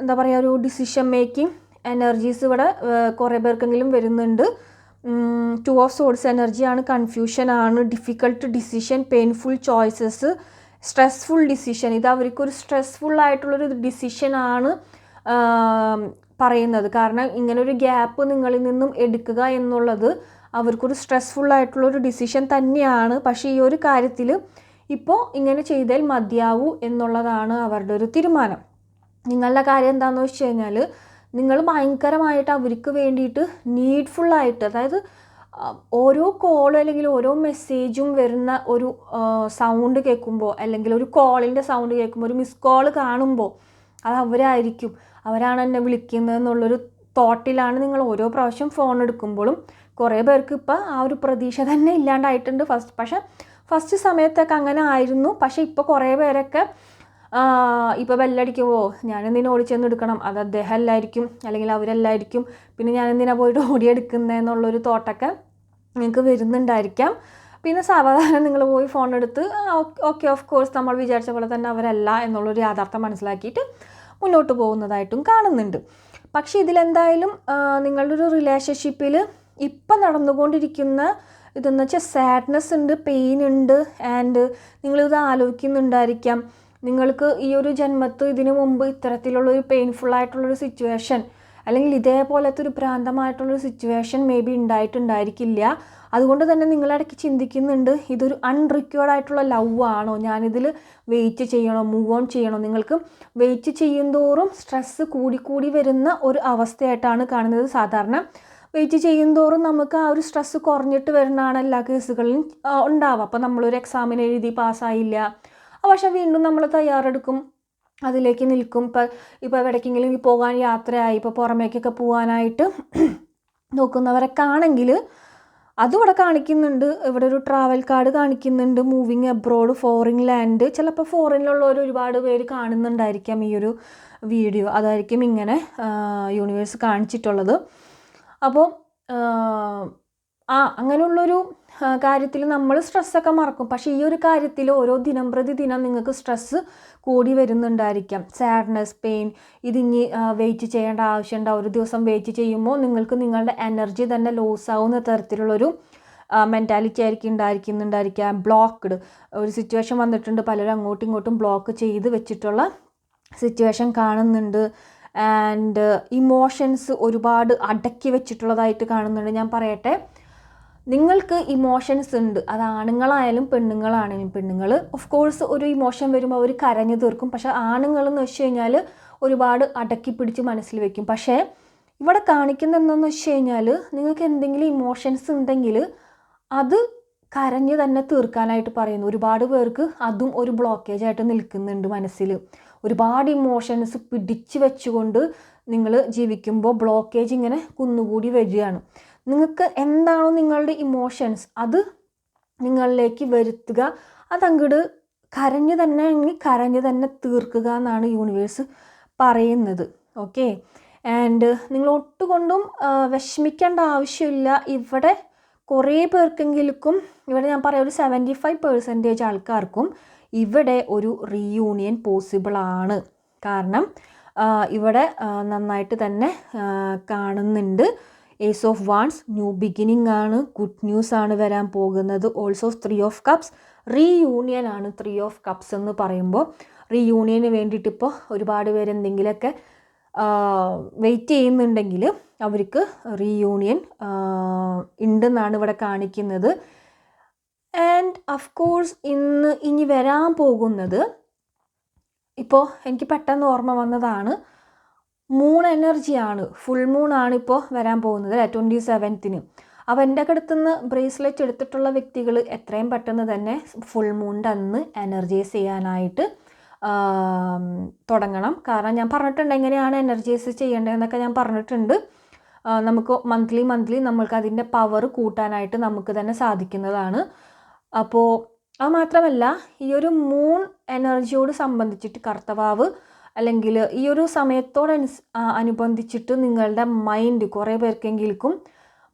എന്താ പറയുക ഒരു ഡിസിഷൻ മേക്കിംഗ് എനർജീസ് ഇവിടെ കുറേ പേർക്കെങ്കിലും വരുന്നുണ്ട്. ടു ഓഫ് സോഴ്സ് എനർജിയാണ് കൺഫ്യൂഷനാണ് difficult decision painful choices stressful decision ഇത് അവർക്കൊരു സ്ട്രെസ്ഫുൾ ആയിട്ടുള്ളൊരു ഡിസിഷനാണ് പറയുന്നത്. കാരണം ഇങ്ങനൊരു ഗ്യാപ്പ് നിങ്ങളിൽ നിന്നും എടുക്കുക എന്നുള്ളത് അവർക്കൊരു സ്ട്രെസ്ഫുള്ളായിട്ടുള്ളൊരു ഡിസിഷൻ തന്നെയാണ്. പക്ഷേ ഈ ഒരു കാര്യത്തിൽ ഇപ്പോൾ ഇങ്ങനെ ചെയ്താൽ മതിയാവൂ എന്നുള്ളതാണ് അവരുടെ ഒരു തീരുമാനം. നിങ്ങളുടെ കാര്യം എന്താണെന്ന് വെച്ച് കഴിഞ്ഞാൽ നിങ്ങൾ ഭയങ്കരമായിട്ട് അവർക്ക് വേണ്ടിയിട്ട് നീഡ്ഫുള്ളായിട്ട് അതായത് ഓരോ കോളും അല്ലെങ്കിൽ ഓരോ മെസ്സേജും വരുന്ന ഒരു സൗണ്ട് കേൾക്കുമ്പോൾ അല്ലെങ്കിൽ ഒരു കോളിന്റെ സൗണ്ട് കേൾക്കുമ്പോൾ ഒരു മിസ് കോൾ കാണുമ്പോൾ അത് അവരായിരിക്കും. അവരാണ് എന്നെ വിളിക്കുന്നത് എന്നുള്ളൊരു തോട്ടിലാണ് നിങ്ങൾ ഓരോ പ്രാവശ്യം ഫോൺ എടുക്കുമ്പോഴും കുറേ പേർക്ക് ഇപ്പോൾ ആ ഒരു പ്രതീക്ഷ തന്നെ ഇല്ലാണ്ടായിട്ടുണ്ട്. ഫസ്റ്റ് പക്ഷെ ഫസ്റ്റ് സമയത്തൊക്കെ അങ്ങനെ ആയിരുന്നു. പക്ഷേ ഇപ്പോൾ കുറേ പേരൊക്കെ ഇപ്പോൾ ഞാൻ ഞാനെന്തിനാ ഓടിച്ചെന്ന് എടുക്കണം? അത് അദ്ദേഹം അല്ലായിരിക്കും അല്ലെങ്കിൽ അവരെല്ലായിരിക്കും. പിന്നെ ഞാൻ എന്തിനാ പോയിട്ട് ഓടിയെടുക്കുന്നതെന്നുള്ളൊരു തോട്ടൊക്കെ നിങ്ങൾക്ക് വരുന്നുണ്ടായിരിക്കാം. പിന്നെ സാവധാനം നിങ്ങൾ പോയി ഫോൺ എടുത്ത് ഓക്കെ ഓഫ് കോഴ്സ് നമ്മൾ വിചാരിച്ച പോലെ തന്നെ അവരല്ല എന്നുള്ളൊരു യാഥാർത്ഥ്യം മനസ്സിലാക്കിയിട്ട് മുന്നോട്ട് പോകുന്നതായിട്ടും കാണുന്നുണ്ട്. പക്ഷേ ഇതിലെന്തായാലും നിങ്ങളുടെ ഒരു റിലേഷൻഷിപ്പിൽ ഇപ്പം നടന്നുകൊണ്ടിരിക്കുന്ന ഇതെന്ന് വെച്ചാൽ സാഡ്നെസ് ഉണ്ട് പെയിൻ ഉണ്ട് ആൻഡ് നിങ്ങളിത് ആലോചിക്കുന്നുണ്ടായിരിക്കാം. നിങ്ങൾക്ക് ഈ ഒരു ജന്മത്ത് ഇതിനു മുമ്പ് ഇത്തരത്തിലുള്ളൊരു പെയിൻഫുൾ ആയിട്ടുള്ളൊരു സിറ്റുവേഷൻ അല്ലെങ്കിൽ ഇതേപോലത്തെ ഒരു ഭ്രാന്തമായിട്ടുള്ളൊരു സിറ്റുവേഷൻ മേ ബി ഉണ്ടായിട്ടുണ്ടായിരിക്കില്ല. അതുകൊണ്ട് തന്നെ നിങ്ങളിടയ്ക്ക് ചിന്തിക്കുന്നുണ്ട് ഇതൊരു അൺറിക്വേർഡ് ആയിട്ടുള്ള ലവ് ആണോ? ഞാനിതിൽ വെയിറ്റ് ചെയ്യണോ? മൂവ് ഓൺ ചെയ്യണോ? നിങ്ങൾക്ക് വെയിറ്റ് ചെയ്യുന്തോറും സ്ട്രെസ്സ് കൂടിക്കൂടി വരുന്ന ഒരു അവസ്ഥയായിട്ടാണ് കാണുന്നത്. സാധാരണ വെയിറ്റ് ചെയ്യുന്തോറും നമുക്ക് ആ ഒരു സ്ട്രെസ്സ് കുറഞ്ഞിട്ട് വരുന്നതാണ് എല്ലാ കേസുകളിലും ഉണ്ടാവുക. അപ്പോൾ നമ്മളൊരു എക്സാമിന് എഴുതി പാസ്സായില്ല. പക്ഷെ വീണ്ടും നമ്മൾ തയ്യാറെടുക്കും. അതിലേക്ക് നിൽക്കും. ഇപ്പം ഇപ്പോൾ എവിടേക്കെങ്കിലും പോകാൻ യാത്രയായി ഇപ്പോൾ പുറമേക്കൊക്കെ പോകാനായിട്ട് നോക്കുന്നവരൊക്കെ ആണെങ്കിൽ അതും ഇവിടെ കാണിക്കുന്നുണ്ട്. ഇവിടെ ഒരു ട്രാവൽ കാർഡ് കാണിക്കുന്നുണ്ട്. മൂവിങ് അബ്രോഡ് ഫോറിൻ ലാൻഡ് ചിലപ്പോൾ ഫോറിനിലുള്ളവർ ഒരുപാട് പേര് കാണുന്നുണ്ടായിരിക്കാം ഈ ഒരു വീഡിയോ അതായിരിക്കും ഇങ്ങനെ യൂണിവേഴ്സ് കാണിച്ചിട്ടുള്ളത്. അപ്പോൾ ആ അങ്ങനെയുള്ളൊരു കാര്യത്തിൽ നമ്മൾ സ്ട്രെസ്സൊക്കെ മറക്കും. പക്ഷേ ഈ ഒരു കാര്യത്തിൽ ഓരോ ദിനം പ്രതി ദിനം നിങ്ങൾക്ക് സ്ട്രെസ്സ് കൂടി വരുന്നുണ്ടായിരിക്കാം. സാഡ്നെസ് പെയിൻ ഇതിങ്ങി വെയിറ്റ് ചെയ്യേണ്ട ആവശ്യമുണ്ടാവും ഒരു ദിവസം വെയിറ്റ് ചെയ്യുമ്പോൾ നിങ്ങൾക്ക് നിങ്ങളുടെ എനർജി തന്നെ ലോസ് ആവുന്ന തരത്തിലുള്ളൊരു മെന്റാലിറ്റി ആയിരിക്കും ഉണ്ടായിരിക്കുന്നുണ്ടായിരിക്കാം ബ്ലോക്ക്ഡ് ഒരു സിറ്റുവേഷൻ വന്നിട്ടുണ്ട്. പലരും അങ്ങോട്ടും ഇങ്ങോട്ടും ബ്ലോക്ക് ചെയ്ത് വെച്ചിട്ടുള്ള സിറ്റുവേഷൻ കാണുന്നുണ്ട്. ആൻഡ് ഇമോഷൻസ് ഒരുപാട് അടക്കി വെച്ചിട്ടുള്ളതായിട്ട് കാണുന്നുണ്ട്. ഞാൻ പറയട്ടെ നിങ്ങൾക്ക് ഇമോഷൻസ് ഉണ്ട്. അത് ആണുങ്ങളായാലും പെണ്ണുങ്ങളാണെങ്കിലും പെണ്ണുങ്ങൾ ഓഫ് കോഴ്സ് ഒരു ഇമോഷൻ വരുമ്പോൾ അവർ കരഞ്ഞു തീർക്കും. പക്ഷെ ആണുങ്ങൾ എന്ന് വെച്ച് കഴിഞ്ഞാൽ ഒരുപാട് അടക്കി പിടിച്ച് മനസ്സിൽ വെക്കും. പക്ഷേ ഇവിടെ കാണിക്കുന്ന എന്താണെന്ന് വെച്ച് കഴിഞ്ഞാൽ നിങ്ങൾക്ക് എന്തെങ്കിലും ഇമോഷൻസ് ഉണ്ടെങ്കിൽ അത് കരഞ്ഞ് തന്നെ തീർക്കാനായിട്ട് പറയുന്നു. ഒരുപാട് പേർക്ക് അതും ഒരു ബ്ലോക്കേജ് ആയിട്ട് നിൽക്കുന്നുണ്ട് മനസ്സിൽ ഒരുപാട് ഇമോഷൻസ് പിടിച്ചു വെച്ചുകൊണ്ട് നിങ്ങൾ ജീവിക്കുമ്പോൾ ബ്ലോക്കേജ് ഇങ്ങനെ കുന്നുകൂടി വരികയാണ്. നിങ്ങൾക്ക് എന്താണോ നിങ്ങളുടെ ഇമോഷൻസ് അത് നിങ്ങളിലേക്ക് വരുത്തുക. അതങ്ങോട്ട് കരഞ്ഞു തന്നെ എങ്കിൽ കരഞ്ഞു തന്നെ തീർക്കുക എന്നാണ് യൂണിവേഴ്സ് പറയുന്നത്. ഓക്കെ ആൻഡ് നിങ്ങൾ ഒട്ടുകൊണ്ടും വിഷമിക്കേണ്ട ആവശ്യമില്ല. ഇവിടെ കുറേ പേർക്കെങ്കിലും ഇവിടെ ഞാൻ പറയാം ഒരു സെവന്റി ഫൈവ് പെർസെന്റേജ് ആൾക്കാർക്കും ഇവിടെ ഒരു റീയൂണിയൻ പോസിബിൾ ആണ്. കാരണം ഇവിടെ നന്നായിട്ട് തന്നെ കാണുന്നുണ്ട്. Ace of wands new beginning ആണ്. ഗുഡ് ന്യൂസ് ആണ് വരാൻ പോകുന്നത്. Also three of cups reunion ആണ് ത്രീ ഓഫ് കപ്സ് എന്ന് പറയുമ്പോൾ റീയൂണിയന് വേണ്ടിയിട്ട് ഇപ്പോൾ ഒരുപാട് പേര് എന്തെങ്കിലുമൊക്കെ വെയിറ്റ് ചെയ്യുന്നുണ്ടെങ്കിൽ അവർക്ക് റീയൂണിയൻ ഉണ്ടെന്നാണ് ഇവിടെ കാണിക്കുന്നത്. ആൻഡ് അഫ് കോഴ്സ് ഇന്ന് ഇനി വരാൻ പോകുന്നത് ഇപ്പോൾ എനിക്ക് പെട്ടെന്ന് ഓർമ്മ വന്നതാണ്. മൂൺ എനർജിയാണ് ഫുൾ മൂൺ ആണ് ഇപ്പോൾ വരാൻ പോകുന്നത് അല്ലേ? ട്വന്റി സെവൻത്തിന് അപ്പോൾ എന്റെ അടുത്തുനിന്ന് ബ്രേസ്ലെറ്റ് എടുത്തിട്ടുള്ള വ്യക്തികൾ എത്രയും പെട്ടെന്ന് തന്നെ ഫുൾ മൂണിന്റെ അന്ന് എനർജൈസ് ചെയ്യാനായിട്ട് തുടങ്ങണം. കാരണം ഞാൻ പറഞ്ഞിട്ടുണ്ട് എങ്ങനെയാണ് എനർജൈസ് ചെയ്യേണ്ടതെന്നൊക്കെ ഞാൻ പറഞ്ഞിട്ടുണ്ട്. നമുക്ക് മന്ത്ലി മന്ത്ലി നമ്മൾക്ക് അതിന്റെ പവർ കൂട്ടാനായിട്ട് നമുക്ക് തന്നെ സാധിക്കുന്നതാണ്. അപ്പോൾ അത് മാത്രമല്ല ഈ ഒരു മൂൺ എനർജിയോട് സംബന്ധിച്ചിട്ട് കർത്തവാവ് അല്ലെങ്കിൽ ഈ ഒരു സമയത്തോട് അനുബന്ധിച്ചിട്ട് നിങ്ങളുടെ മൈൻഡ് കുറേ പേർക്കെങ്കിലും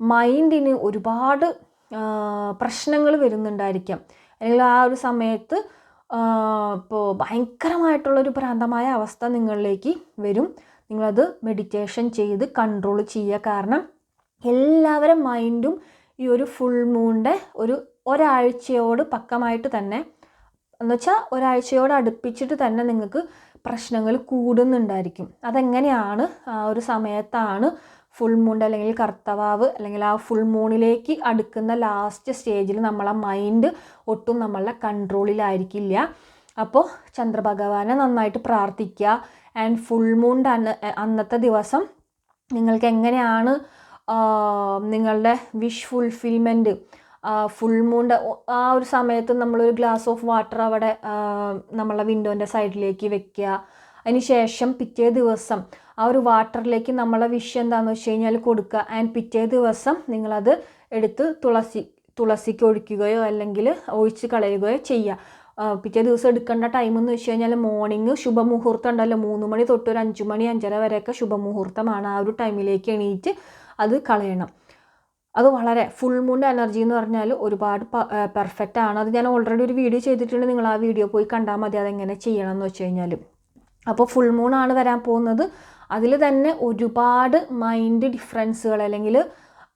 മൈൻഡിന് ഒരുപാട് പ്രശ്നങ്ങൾ വരുന്നുണ്ടായിരിക്കാം. അല്ലെങ്കിൽ ആ ഒരു സമയത്ത് ഇപ്പോൾ ഭയങ്കരമായിട്ടുള്ളൊരു ഭ്രാന്തമായ അവസ്ഥ നിങ്ങളിലേക്ക് വരും. നിങ്ങളത് മെഡിറ്റേഷൻ ചെയ്ത് കൺട്രോൾ ചെയ്യുക. കാരണം എല്ലാവരും മൈൻഡും ഈ ഒരു ഫുൾ മൂണിന്റെ ഒരു ഒരാഴ്ചയോട് പക്കമായിട്ട് തന്നെ എന്നുവെച്ചാൽ ഒരാഴ്ചയോട് അടുപ്പിച്ചിട്ട് തന്നെ നിങ്ങൾക്ക് പ്രശ്നങ്ങൾ കൂടുന്നുണ്ടായിരിക്കും. അതെങ്ങനെയാണ്? ഒരു സമയത്താണ് ഫുൾ മൂൺ അല്ലെങ്കിൽ കർത്തവാവ് അല്ലെങ്കിൽ ആ ഫുൾ മൂണിലേക്ക് അടുക്കുന്ന ലാസ്റ്റ് സ്റ്റേജിൽ നമ്മളെ മൈൻഡ് ഒട്ടും നമ്മളുടെ കൺട്രോളിലായിരിക്കില്ല അപ്പോൾ ചന്ദ്രഭഗവാനെ നന്നായിട്ട് പ്രാർത്ഥിക്കുക. ആൻഡ് ഫുൾ മൂൺ അന്ന അന്നത്തെ ദിവസം നിങ്ങൾക്ക് എങ്ങനെയാണ് നിങ്ങളുടെ വിഷ് ഫുൾഫിൽമെന്റ് ഫുൾ മൂണ്ട് ആ ഒരു സമയത്ത് നമ്മളൊരു ഗ്ലാസ് ഓഫ് വാട്ടർ അവിടെ നമ്മളെ വിൻഡോന്റെ സൈഡിലേക്ക് വെക്കുക അതിന് ശേഷം പിറ്റേ ദിവസം ആ ഒരു വാട്ടറിലേക്ക് നമ്മളെ വിഷ് എന്താണെന്ന് വെച്ച് കഴിഞ്ഞാൽ കൊടുക്കുക ആൻഡ് പിറ്റേ ദിവസം നിങ്ങളത് എടുത്ത് തുളസി തുളസിക്ക് ഒഴിക്കുകയോ അല്ലെങ്കിൽ ഒഴിച്ച് കളയുകയോ ചെയ്യുക പിറ്റേ ദിവസം എടുക്കേണ്ട ടൈം എന്ന് വെച്ച് കഴിഞ്ഞാൽ മോർണിംഗ് ശുഭമുഹൂർത്തം ഉണ്ടല്ലോ. മൂന്ന് മണി തൊട്ട് ഒരു അഞ്ച് മണി അഞ്ചര വരെയൊക്കെ ശുഭമുഹൂർത്തമാണ് ആ ഒരു ടൈമിലേക്ക് എണീറ്റ് അത് കളയണം. അത് വളരെ ഫുൾ മൂൺ എനർജി എന്ന് പറഞ്ഞാൽ ഒരുപാട് പെർഫെക്റ്റ് ആണ്. അത് ഞാൻ ഓൾറെഡി ഒരു വീഡിയോ ചെയ്തിട്ടുണ്ട്. നിങ്ങൾ ആ വീഡിയോ പോയി കണ്ടാൽ മതി. അതെങ്ങനെ ചെയ്യണം എന്ന് വെച്ച് കഴിഞ്ഞാൽ അപ്പോൾ ഫുൾ മൂൺ ആണ് വരാൻ പോകുന്നത്. അതിൽ തന്നെ ഒരുപാട് മൈൻഡ് ഡിഫറൻസുകൾ അല്ലെങ്കിൽ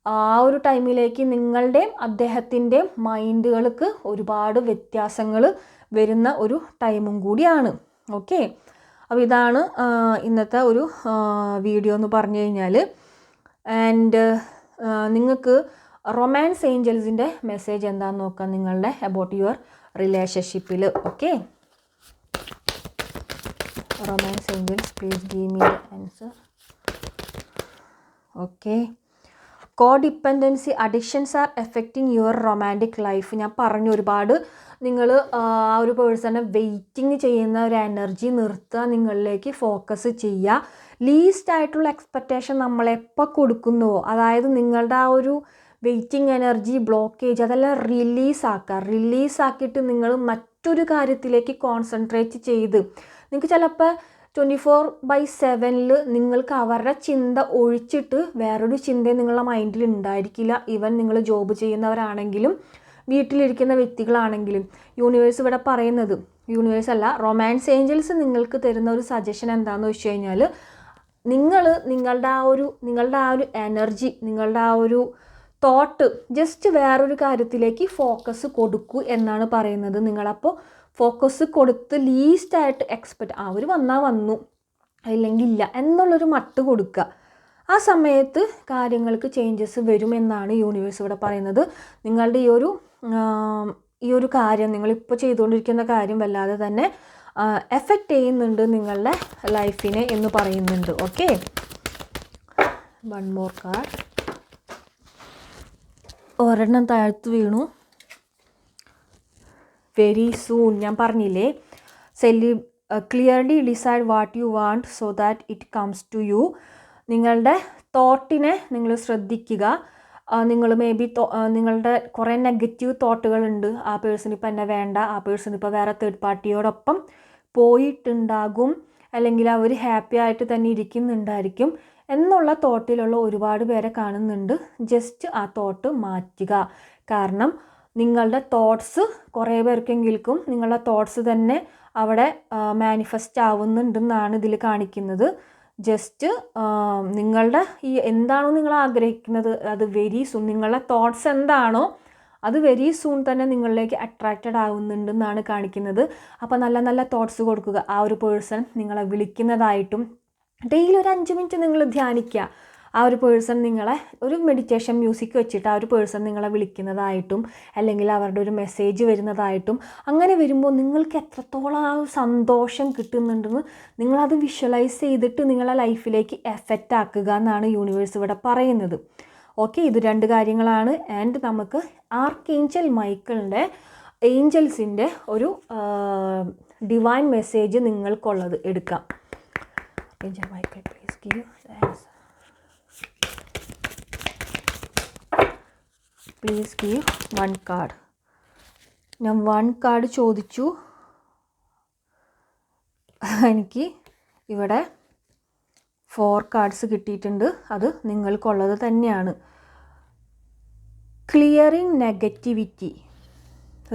ആ ഒരു ടൈമിലേക്ക് നിങ്ങളുടെയും അദ്ദേഹത്തിന്റെയും മൈൻഡുകൾക്ക് ഒരുപാട് വ്യത്യാസങ്ങൾ വരുന്ന ഒരു ടൈമും കൂടിയാണ്. ഓക്കെ അപ്പോൾ ഇതാണ് ഇന്നത്തെ ഒരു വീഡിയോ എന്ന് പറഞ്ഞു കഴിഞ്ഞാൽ ആൻഡ് നിങ്ങൾക്ക് റൊമാൻസ് ഏഞ്ചൽസിന്റെ മെസ്സേജ് എന്താണെന്ന് നോക്കാം നിങ്ങളുടെ അബൌട്ട് യുവർ റിലേഷൻഷിപ്പിൽ okay romance angels please give me answer okay codependency addictions are affecting your romantic life ഞാൻ പറഞ്ഞു ഒരുപാട് നിങ്ങൾ ആ ഒരു പേഴ്സണെ വെയിറ്റിംഗ് ചെയ്യുന്ന ഒരു എനർജി നിർത്തുക നിങ്ങളിലേക്ക് ഫോക്കസ് ചെയ്യുക ലീസ്റ്റ് ആയിട്ടുള്ള എക്സ്പെക്റ്റേഷൻ നമ്മൾ എപ്പോൾ കൊടുക്കുന്നുവോ അതായത് നിങ്ങളുടെ ആ ഒരു വെയിറ്റിംഗ് എനർജി ബ്ലോക്കേജ് അതെല്ലാം റിലീസാക്കുക റിലീസാക്കിയിട്ട് നിങ്ങൾ മറ്റൊരു കാര്യത്തിലേക്ക് കോൺസെൻട്രേറ്റ് ചെയ്ത് നിങ്ങൾക്ക് ചിലപ്പോൾ ട്വന്റി ഫോർ ബൈ സെവനിൽ നിങ്ങൾക്ക് അവരുടെ ചിന്ത ഒഴിച്ചിട്ട് വേറൊരു ചിന്തയും നിങ്ങളുടെ മൈൻഡിൽ ഉണ്ടായിരിക്കില്ല. ഈവൻ നിങ്ങൾ ജോബ് ചെയ്യുന്നവരാണെങ്കിലും വീട്ടിലിരിക്കുന്ന വ്യക്തികളാണെങ്കിലും യൂണിവേഴ്സ് ഇവിടെ പറയുന്നത്. യൂണിവേഴ്സ് അല്ല റൊമാൻസ് ഏഞ്ചൽസ് നിങ്ങൾക്ക് തരുന്ന ഒരു സജഷൻ എന്താണെന്ന് വെച്ച് കഴിഞ്ഞാൽ നിങ്ങൾ നിങ്ങളുടെ ആ ഒരു നിങ്ങളുടെ ആ ഒരു എനർജി നിങ്ങളുടെ ആ ഒരു തോട്ട് ജസ്റ്റ് വേറൊരു കാര്യത്തിലേക്ക് ഫോക്കസ് കൊടുക്കൂ എന്നാണ് പറയുന്നത്. നിങ്ങളപ്പോൾ ഫോക്കസ് കൊടുത്ത് ലീസ്റ്റായിട്ട് എക്സ്പെക്റ്റ് അവർ വന്നാൽ വന്നു അല്ലെങ്കിൽ ഇല്ല എന്നുള്ളൊരു മട്ട് കൊടുക്കുക. ആ സമയത്ത് കാര്യങ്ങൾക്ക് ചേഞ്ചസ് വരുമെന്നാണ് യൂണിവേഴ്സ് ഇവിടെ പറയുന്നത്. നിങ്ങളുടെ ഈ ഒരു ഈ ഒരു കാര്യം നിങ്ങളിപ്പോൾ ചെയ്തുകൊണ്ടിരിക്കുന്ന കാര്യം വല്ലാതെ തന്നെ എഫക്റ്റ് ചെയ്യുന്നുണ്ട് നിങ്ങളുടെ ലൈഫിനെ എന്ന് പറയുന്നുണ്ട്. ഓക്കെ വൺ മോർ കാർഡ് ഒരെണ്ണം താഴ്ത്തു വീണു. വെരി സൂൺ ഞാൻ പറഞ്ഞില്ലേ? സെല്ലി clearly decide what you want so that it comes to you നിങ്ങളുടെ തോട്ടിനെ നിങ്ങൾ ശ്രദ്ധിക്കുക. നിങ്ങൾ മേ ബി നിങ്ങളുടെ കുറേ നെഗറ്റീവ് തോട്ടുകളുണ്ട് ആ പേഴ്സൺ ഇപ്പം എന്നെ വേണ്ട. ആ പേഴ്സൺ ഇപ്പോൾ വേറെ തേർഡ് പാർട്ടിയോടൊപ്പം പോയിട്ടുണ്ടാകും. അല്ലെങ്കിൽ അവർ ഹാപ്പി ആയിട്ട് തന്നെ ഇരിക്കുന്നുണ്ടായിരിക്കും എന്നുള്ള തോട്ടിലുള്ള ഒരുപാട് പേരെ കാണുന്നുണ്ട്. ജസ്റ്റ് ആ തോട്ട് മാറ്റുക. കാരണം നിങ്ങളുടെ തോട്ട്സ് കുറേ പേർക്കെങ്കിലും നിങ്ങളുടെ തോട്ട്സ് തന്നെ അവിടെ മാനിഫെസ്റ്റ് ആവുന്നുണ്ടെന്നാണ് ഇതിൽ കാണിക്കുന്നത്. ജസ്റ്റ് നിങ്ങളുടെ ഈ എന്താണോ നിങ്ങൾ ആഗ്രഹിക്കുന്നത് അത് വെരി സൂൺ നിങ്ങളുടെ തോട്ട്സ് എന്താണോ അത് വെരി സൂൺ തന്നെ നിങ്ങളിലേക്ക് അട്രാക്റ്റഡ് ആവുന്നുണ്ടെന്നാണ് കാണിക്കുന്നത്. അപ്പോൾ നല്ല നല്ല തോട്ട്സ് കൊടുക്കുക. ആ ഒരു പേഴ്സൺ നിങ്ങളെ വിളിക്കുന്നതായിട്ടും ഡെയിലി ഒരു അഞ്ച് മിനിറ്റ് നിങ്ങൾ ധ്യാനിക്കുക. ആ ഒരു പേഴ്സൺ നിങ്ങളെ ഒരു മെഡിറ്റേഷൻ മ്യൂസിക് വെച്ചിട്ട് ആ ഒരു പേഴ്സൺ നിങ്ങളെ വിളിക്കുന്നതായിട്ടും അല്ലെങ്കിൽ അവരുടെ ഒരു മെസ്സേജ് വരുന്നതായിട്ടും അങ്ങനെ വരുമ്പോൾ നിങ്ങൾക്ക് എത്രത്തോളം ആ സന്തോഷം കിട്ടുന്നുണ്ടെന്ന് നിങ്ങളത് വിഷ്വലൈസ് ചെയ്തിട്ട് നിങ്ങളെ ലൈഫിലേക്ക് എഫക്റ്റ് ആക്കുക എന്നാണ് യൂണിവേഴ്സ് ഇവിടെ പറയുന്നത്. ഓക്കെ ഇത് രണ്ട് കാര്യങ്ങളാണ്. ആൻഡ് നമുക്ക് ആർക്കേഞ്ചൽ മൈക്കിളിന്റെ ഏഞ്ചൽസിന്റെ ഒരു ഡിവൈൻ മെസ്സേജ് നിങ്ങൾക്കുള്ളത് എടുക്കാം. Angel Michael please give answer please give one card ഞാൻ വൺ കാർഡ് ചോദിച്ചു. എനിക്ക് ഇവിടെ ഫോർ കാർഡ്സ് കിട്ടിയിട്ടുണ്ട്. അത് നിങ്ങൾക്കുള്ളത് തന്നെയാണ്. Clearing negativity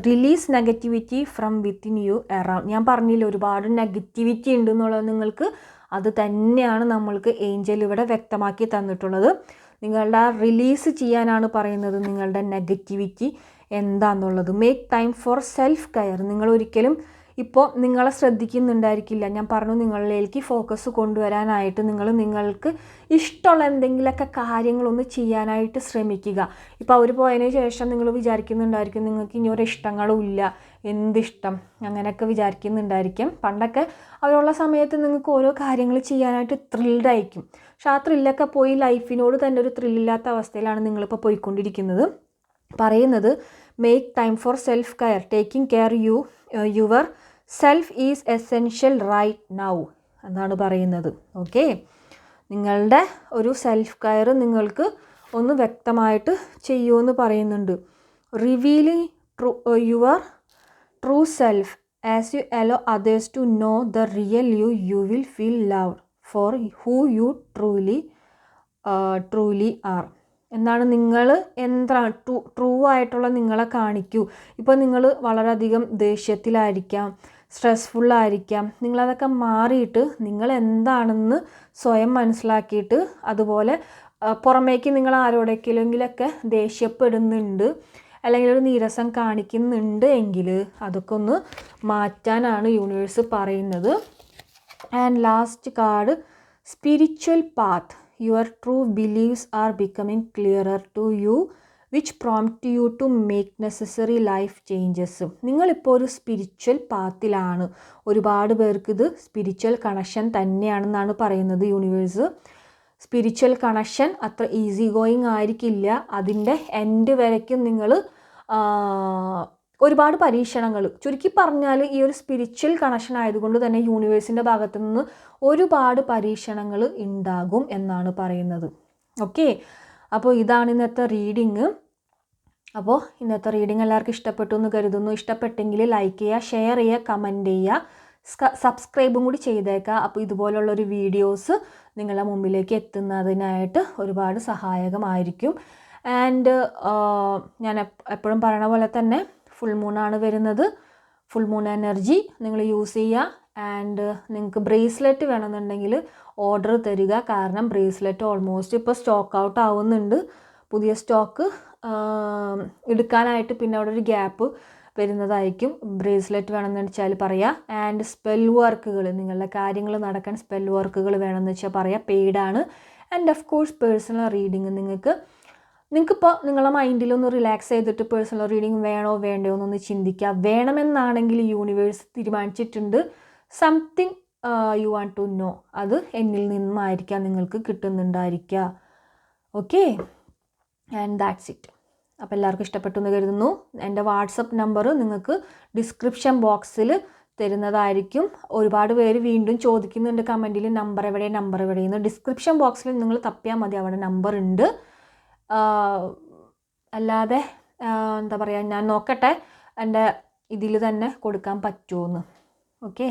release negativity from within you around ഞാൻ പറഞ്ഞില്ല ഒരുപാട് നെഗറ്റിവിറ്റി ഉണ്ട് എന്നുള്ളത് നിങ്ങൾക്ക് അത് തന്നെയാണ് നമ്മൾക്ക് ഏഞ്ചൽ ഇവിടെ വ്യക്തമാക്കി തന്നിട്ടുള്ളത്. നിങ്ങളുടെ റിലീസ് ചെയ്യാനാണ് പറയുന്നത് നിങ്ങളുടെ നെഗറ്റിവിറ്റി എന്താണെന്നുള്ളത് make time for self care നിങ്ങൾ ഒരിക്കലും ഇപ്പോൾ നിങ്ങളെ ശ്രദ്ധിക്കുന്നുണ്ടായിരിക്കില്ല. ഞാൻ പറഞ്ഞു നിങ്ങളിലേക്ക് ഫോക്കസ് കൊണ്ടുവരാനായിട്ട് നിങ്ങൾ നിങ്ങൾക്ക് ഇഷ്ടമുള്ള എന്തെങ്കിലുമൊക്കെ കാര്യങ്ങളൊന്ന് ചെയ്യാനായിട്ട് ശ്രമിക്കുക. ഇപ്പോൾ അവർ പോയതിന് ശേഷം നിങ്ങൾ വിചാരിക്കുന്നുണ്ടായിരിക്കും നിങ്ങൾക്ക് ഇനി ഒരു ഇഷ്ടങ്ങളും ഇല്ല. എന്തിഷ്ടം? അങ്ങനെയൊക്കെ വിചാരിക്കുന്നുണ്ടായിരിക്കും. പണ്ടൊക്കെ അവരുള്ള സമയത്ത് നിങ്ങൾക്ക് ഓരോ കാര്യങ്ങൾ ചെയ്യാനായിട്ട് ത്രിൽഡ് ആയിരിക്കും. പക്ഷെ ആ ത്രില്ലൊക്കെ പോയി ലൈഫിനോട് തന്നെ ഒരു ത്രില്ലില്ലാത്ത അവസ്ഥയിലാണ് നിങ്ങളിപ്പോൾ പോയിക്കൊണ്ടിരിക്കുന്നത്. പറയുന്നത് make time for self care taking care you yourself is essential right now എന്നാണ് പറയുന്നത്. ഓക്കെ നിങ്ങളുടെ ഒരു സെൽഫ് കെയർ നിങ്ങൾക്ക് ഒന്ന് വ്യക്തമായിട്ട് ചെയ്യുമെന്ന് പറയുന്നുണ്ട്. Revealing true your true self as you allow others to know the real you you will feel love for who you truly truly are. എന്താണ് നിങ്ങൾ എന്താണ് ട്രൂ ട്രൂ ആയിട്ടുള്ള നിങ്ങളെ കാണിക്കൂ. ഇപ്പോൾ നിങ്ങൾ വളരെയധികം ദേഷ്യത്തിലായിരിക്കാം സ്ട്രെസ്ഫുള്ളായിരിക്കാം നിങ്ങളതൊക്കെ മാറിയിട്ട് നിങ്ങൾ എന്താണെന്ന് സ്വയം മനസ്സിലാക്കിയിട്ട് അതുപോലെ പുറമേക്ക് നിങ്ങൾ ആരോടെങ്കിലെങ്കിലൊക്കെ ദേഷ്യപ്പെടുന്നുണ്ട് അല്ലെങ്കിൽ ഒരു നീരസം കാണിക്കുന്നുണ്ട് എങ്കിൽ അതൊക്കെ ഒന്ന് മാറ്റാനാണ് യൂണിവേഴ്സ് പറയുന്നത്. And last card spiritual path your true beliefs are becoming clearer to you which prompt you to make necessary life changes നിങ്ങളിപ്പോൾ ഒരു സ്പിരിച്വൽ പാത്തിലാണ് ഒരുപാട് പേർക്ക് ഇത് സ്പിരിച്വൽ കണക്ഷൻ തന്നെയാണെന്നാണ് പറയുന്നത് യൂണിവേഴ്സ് സ്പിരിച്വൽ കണക്ഷൻ അത്ര ഈസി ഗോയിങ് ആയിരിക്കില്ല. അതിന്റെ എൻഡ് വരയ്ക്കും നിങ്ങൾ ഒരുപാട് പരീക്ഷണങ്ങൾ. ചുരുക്കി പറഞ്ഞാൽ ഈ ഒരു സ്പിരിച്വൽ കണക്ഷൻ ആയതുകൊണ്ട് തന്നെ യൂണിവേഴ്സിന്റെ ഭാഗത്തു നിന്ന് ഒരുപാട് പരീക്ഷണങ്ങൾ ഉണ്ടാകും എന്നാണ് പറയുന്നത്. ഓക്കെ അപ്പോൾ ഇതാണ് ഇന്നത്തെ റീഡിങ് അപ്പോൾ ഇന്നത്തെ റീഡിങ് എല്ലാവർക്കും ഇഷ്ടപ്പെട്ടു എന്ന് കരുതുന്നു. ഇഷ്ടപ്പെട്ടെങ്കിൽ ലൈക്ക് ചെയ്യുക ഷെയർ ചെയ്യുക കമന്റ് ചെയ്യുക സബ്സ്ക്രൈബും കൂടി ചെയ്തേക്കുക. അപ്പോൾ ഇതുപോലുള്ളൊരു വീഡിയോസ് നിങ്ങളുടെ മുമ്പിലേക്ക് എത്തുന്നതിനായിട്ട് ഒരുപാട് സഹായകമായിരിക്കും. ആൻഡ് ഞാൻ എപ്പോഴും പറയണ പോലെ തന്നെ ഫുൾ മൂണാണ് വരുന്നത്. ഫുൾ മൂൺ എനർജി നിങ്ങൾ യൂസ് ചെയ്യുക ആൻഡ് നിങ്ങൾക്ക് ബ്രേസ്ലെറ്റ് വേണമെന്നുണ്ടെങ്കിൽ ഓർഡർ തരിക. കാരണം ബ്രേസ്ലെറ്റ് ഓൾമോസ്റ്റ് ഇപ്പോൾ സ്റ്റോക്ക് ഔട്ട് ആവുന്നുണ്ട്. പുതിയ സ്റ്റോക്ക് എടുക്കാനായിട്ട് പിന്നെ അവിടെ ഒരു ഗ്യാപ്പ് വരുന്നതായിരിക്കും. ബ്രേസ്ലെറ്റ് വേണമെന്ന് വെച്ചാൽ പറയാം. ആൻഡ് സ്പെൽ വർക്കുകൾ നിങ്ങളുടെ കാര്യങ്ങൾ നടക്കാൻ സ്പെൽ വർക്കുകൾ വേണമെന്ന് വെച്ചാൽ പറയാം. പെയ്ഡാണ് and of course personal reading നിങ്ങൾക്ക് നിങ്ങൾക്കിപ്പോൾ നിങ്ങളെ മൈൻഡിലൊന്ന് റിലാക്സ് ചെയ്തിട്ട് പേഴ്സണൽ റീഡിങ് വേണോ വേണ്ടയോ എന്നൊന്ന് ചിന്തിക്കുക വേണമെന്നാണെങ്കിൽ യൂണിവേഴ്സ് തീരുമാനിച്ചിട്ടുണ്ട്. Something you want to know അത് എന്നിൽ നിന്നായിരിക്കാം നിങ്ങൾക്ക് കിട്ടുന്നുണ്ടായിരിക്കുക ഓക്കെ ആൻഡ് ദാറ്റ്സ് ഇറ്റ് അപ്പോൾ എല്ലാവർക്കും ഇഷ്ടപ്പെട്ടു എന്ന് കരുതുന്നു. എന്റെ വാട്സപ്പ് നമ്പർ നിങ്ങൾക്ക് ഡിസ്ക്രിപ്ഷൻ ബോക്സിൽ തരുന്നതായിരിക്കും. ഒരുപാട് പേര് വീണ്ടും ചോദിക്കുന്നുണ്ട് കമന്റിൽ നമ്പർ എവിടെ നമ്പർ എവിടെയെന്ന്. ഡിസ്ക്രിപ്ഷൻ ബോക്സിൽ നിങ്ങൾ തപ്പിയാൽ മതി അവിടെ നമ്പർ ഉണ്ട്. അല്ലാതെ എന്താ പറയുക ഞാൻ നോക്കട്ടെ എന്റെ ഇതിൽ തന്നെ കൊടുക്കാൻ പറ്റുമോയെന്ന് okay?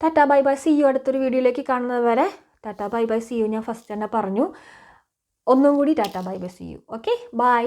Tata bye bye see you അടുത്തൊരു വീഡിയോയിലേക്ക് കാണുന്നത് വരെ Tata bye bye see you ഞാൻ ഫസ്റ്റ് തന്നെ പറഞ്ഞു. ഒന്നും കൂടി Tata bye bye see you. Okay? Bye.